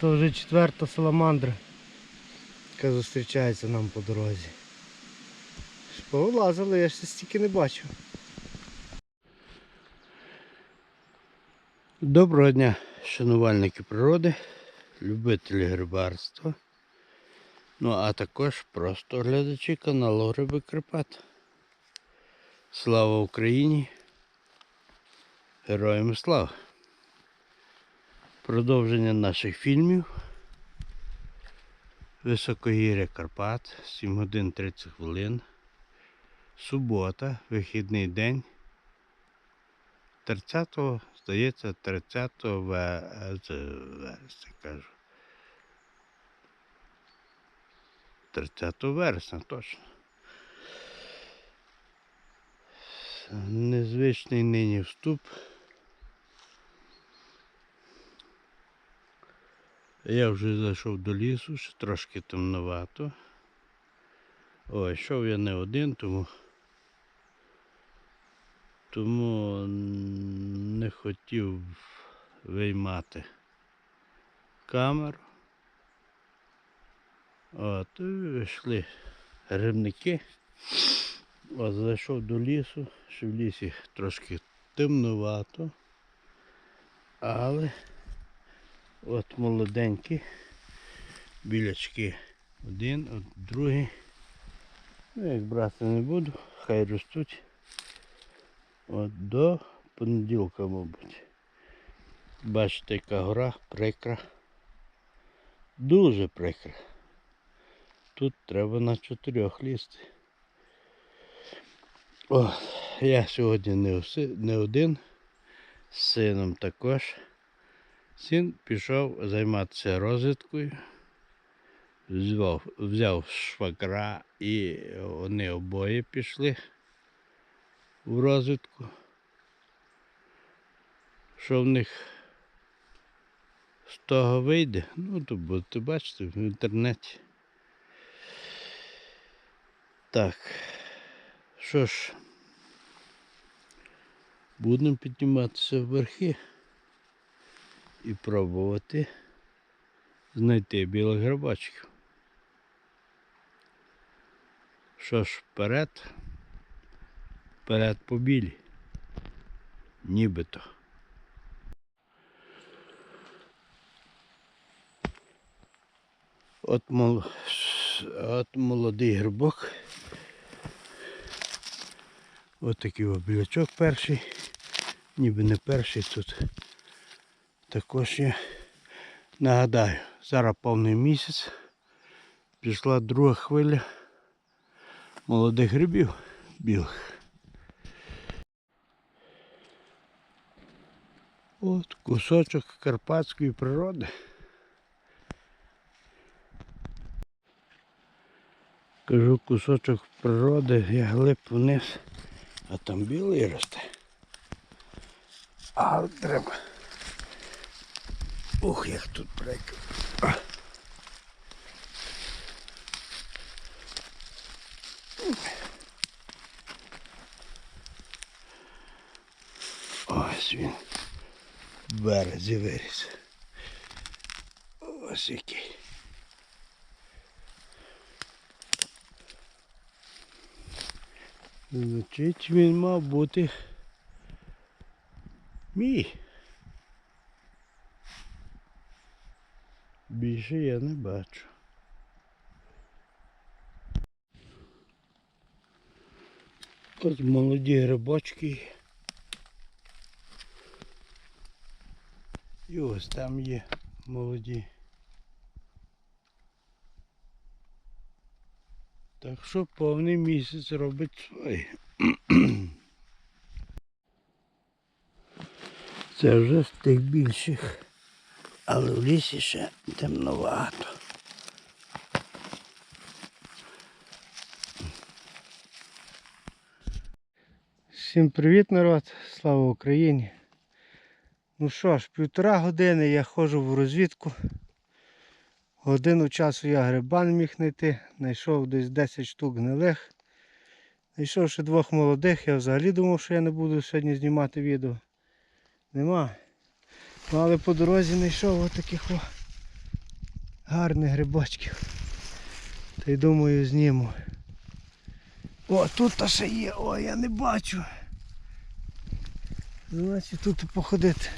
То вже четверта саламандра, яка зустрічається нам по дорозі. Повилазили, я ще стільки не бачив. Доброго дня, шанувальники природи, любителі грибарства. Ну а також просто глядачі каналу Гриби Карпат. Слава Україні! Героям слава! Продовження наших фільмів. Високогір'я Карпат, 7 годин 30 хвилин. Субота, вихідний день. 30-го, здається, 30 вересня, кажу. 30 вересня, точно. Незвичний нині вступ. Я вже зайшов до лісу, ще трошки темновато. Ой, йшов я не один, тому тому не хотів виймати камеру. От, йшли грибники. От, зайшов до лісу, що в лісі трошки темнувато, але от молоденькі білячки. Один, от другий. Ну, як брати не буду, хай ростуть. От до понеділка, мабуть. Бачите, яка гора прикра. Дуже прикра. Тут треба на чотирьох лізти. О, я сьогодні не, не один, з сином також. Син пішов займатися розвідкою. Взяв, взяв швагра і вони обоє пішли в розвідку. Що в них з того вийде, ну то будете бачити в інтернеті. Так, що ж, будемо підніматися в верхи і пробувати знайти білих грибачків. Що ж, вперед, вперед по білі. Нібито. От, мол... От молодий грибок. От такий обілячок перший. Ніби не перший тут. Також є. Нагадаю, зараз повний місяць. Пішла друга хвиля молодих грибів білих. От кусочок карпатської природи. Кажу кусочок природи, я глиб вниз, а там білий росте. Але треба. Ух, як тут прикро. Ось він в березі виріс. Ось який. Значить він мав бути мій. Більше я не бачу. Ось молоді грибочки. І ось там є молоді. Так що повний місяць робить своє. Це вже з тих більших, але в лісі ще темновато. Всім привіт, народ! Слава Україні! Ну що ж, півтора години я ходжу в розвідку. Годину часу я гриба не міг знайти. Знайшов десь 10 штук гнилих. Знайшов ще двох молодих. Я взагалі думав, що я не буду сьогодні знімати відео. Нема. Ну, але по дорозі знайшов отаких о гарних грибочків. Та й думаю зніму. О, тут та ще є, о, я не бачу. Значить тут походити.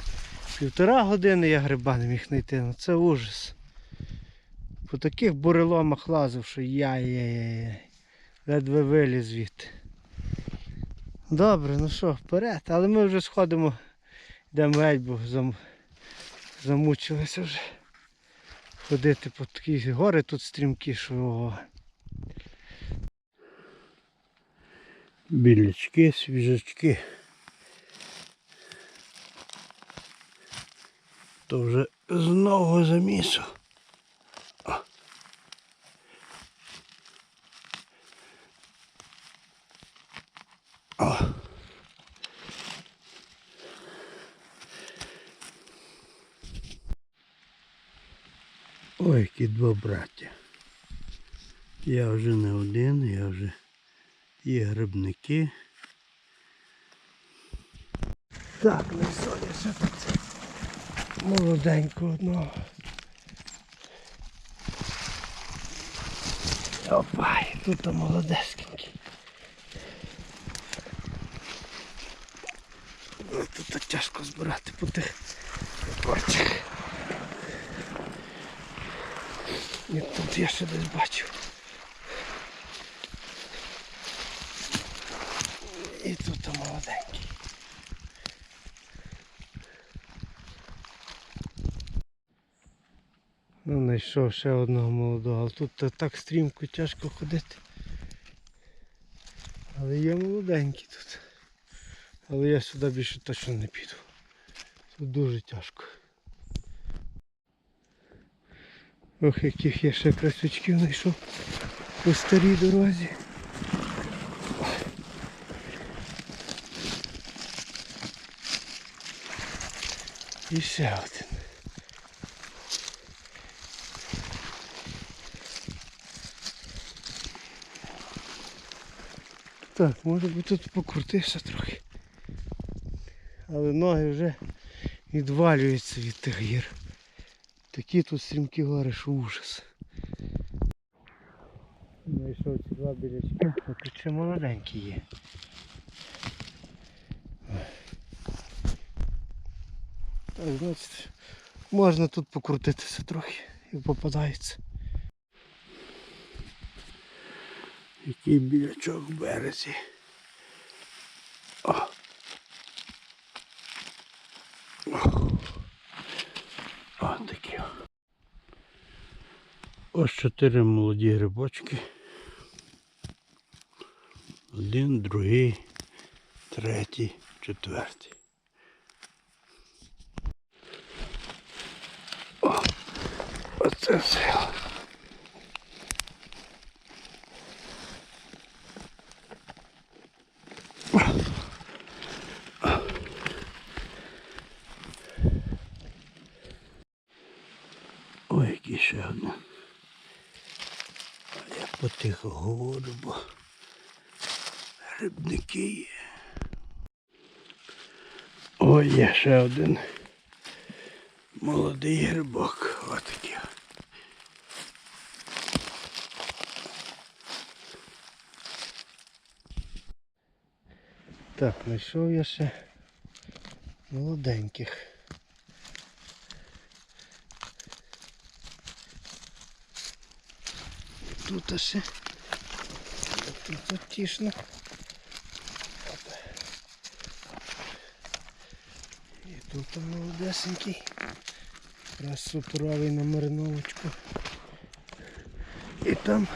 Півтора години я гриба не міг знайти, ну це ужас. По таких буреломах лазив, що яй-яй-яй. Ледве виліз звідти. Добре, ну що, вперед, але ми вже сходимо, йдемо геть, бо. Замучилися вже ходити по такі гори тут стрімкі, що. Білячки, свіжачки. То вже знову замісу. Ой, два браття. Я вже не один, я вже є грибники. Так, ну що, тут молоденько одного. Опа, і тут молодеськенький. Ну, Тут тяжко збирати по тих корчах. І тут я ще десь бачив. І тут молоденький. Ну, знайшов ще одного молодого, але тут так стрімко тяжко ходити. Але є молоденький тут. Але я сюди більше точно не піду. Тут дуже тяжко. Ох, яких я ще красочків знайшов по старій дорозі. І ще один. Так, може би тут покрутився трохи. Але ноги вже відвалюються від тих гір. Такі тут стрімкі гори, що ужас. Знайшов ці два білячки, а тут ще молоденькі є. Так, значить, можна тут покрутитися трохи, як попадається. Який білячок в березі. О. О, такі. о. Ось чотири молоді грибочки. Один, другий, третій, четвертий. О, оце все. Ой, який ще один. А Бо грибники є. Ой, є ще один молодий грибок. Отакий. Так, знайшов я ще молоденьких. Тут ще. Тут затішно. І тут молодесенький. Якраз суперовий на мариновочку. І там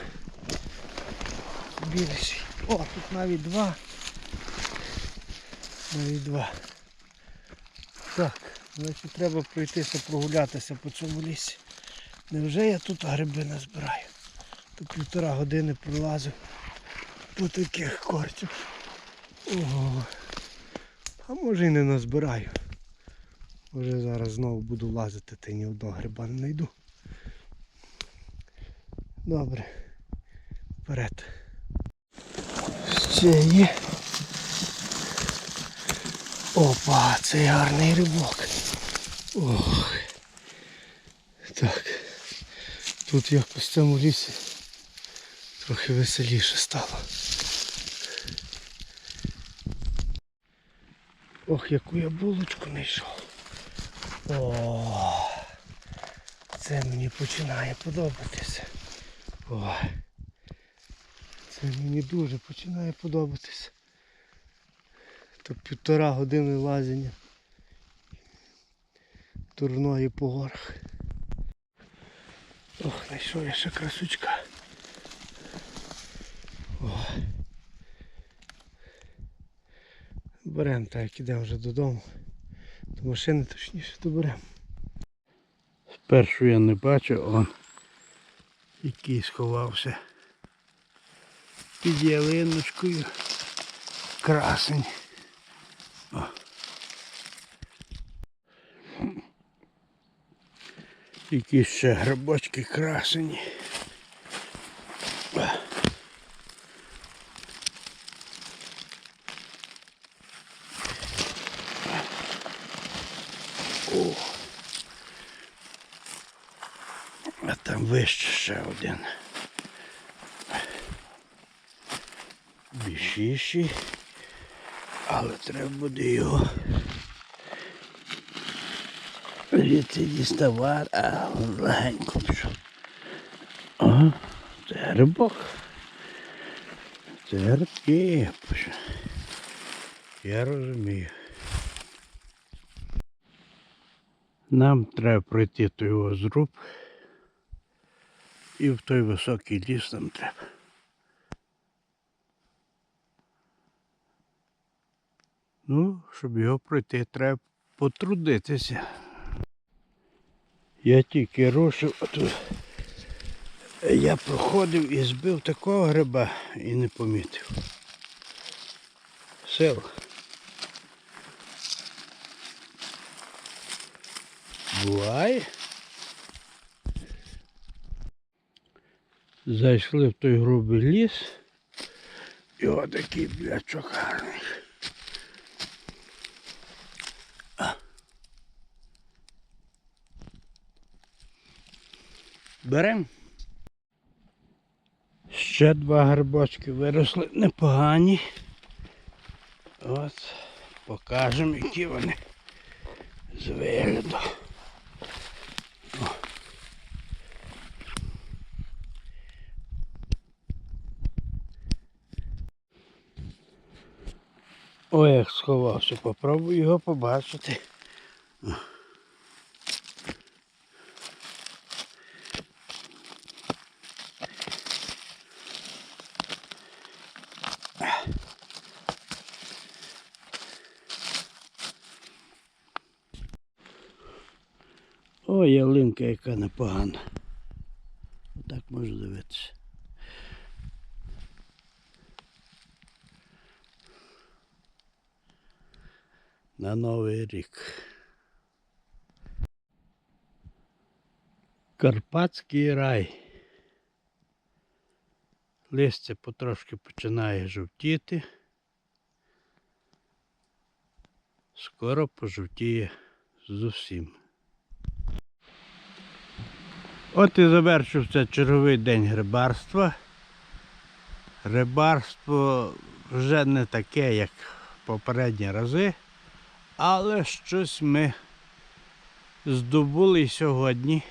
більший. О, тут навіть два. Навіть два. Так, значить треба пройтися, прогулятися по цьому лісі. Невже я тут гриби назбираю? То півтора години пролазив по таких корчах. Ого. А може і не назбираю. Може зараз знову буду лазити, та ні одного гриба не знайду. Добре. Вперед. Ще є. Опа, це гарний рибок. Ох. Так. Тут якось в цьому лісі трохи веселіше стало. Ох, яку я булочку знайшов. О, це мені починає подобатися. О, це мені дуже починає подобатися. То півтора години лазення турної по горах. Ох, знайшов я ще красучка. О. Беремо так, як ідемо вже додому. До машини точніше доберемо. Спершу я не бачив, он який сховався під ялиночкою. Красень. О. Якісь ще грибочки красені. О. А там ще один. Більшіший. Але треба буде його звідси діставати, а легенько пішов. Ага, це грибок. Це грибки. Я розумію. Нам треба пройти той його зруб. І в той високий ліс нам треба. Ну, щоб його пройти, треба потрудитися. Я тільки рушив, а тут я проходив і збив такого гриба і не помітив. Сила. Буває. Зайшли в той грубий ліс. І отакий блячок гарний. Берем. Ще два грибочки виросли непогані. От, покажемо, які вони з вигляду. Ой, як сховався, попробую його побачити. Ой, ялинка яка непогана. Отак можу дивитися. На Новий рік. Карпатський рай. Листя потрошки починає жовтіти. Скоро пожовтіє зовсім. От і завершився черговий день грибарства. Рибарство вже не таке, як попередні рази. Але щось ми здобули сьогодні.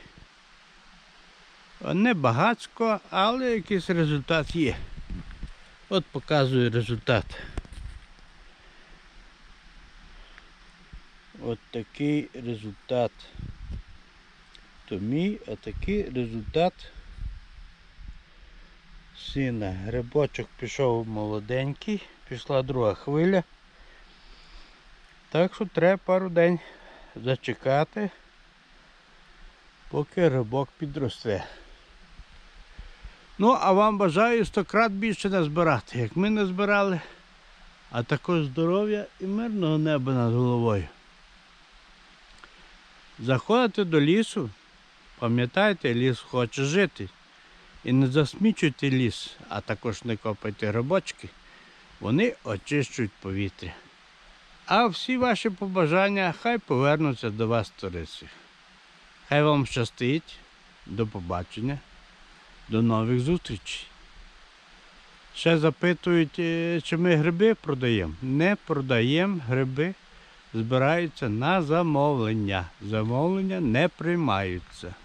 Не багацько, але якийсь результат є. От показую результат. От такий результат. То мій, а такий результат сина. Грибочок пішов молоденький, пішла друга хвиля. Так що треба пару день зачекати, поки рибок підросте. Ну, а вам бажаю сто крат більше назбирати, як ми назбирали, а також здоров'я і мирного неба над головою. Заходите до лісу, пам'ятайте, ліс хоче жити. І не засмічуйте ліс, а також не копайте грибочки, вони очищують повітря. А всі ваші побажання хай повернуться до вас сторицею. Хай вам щастить, До побачення. До нових зустрічей. Ще запитують, е, чи ми гриби продаємо. Не продаємо гриби, збираються на замовлення. Замовлення не приймаються.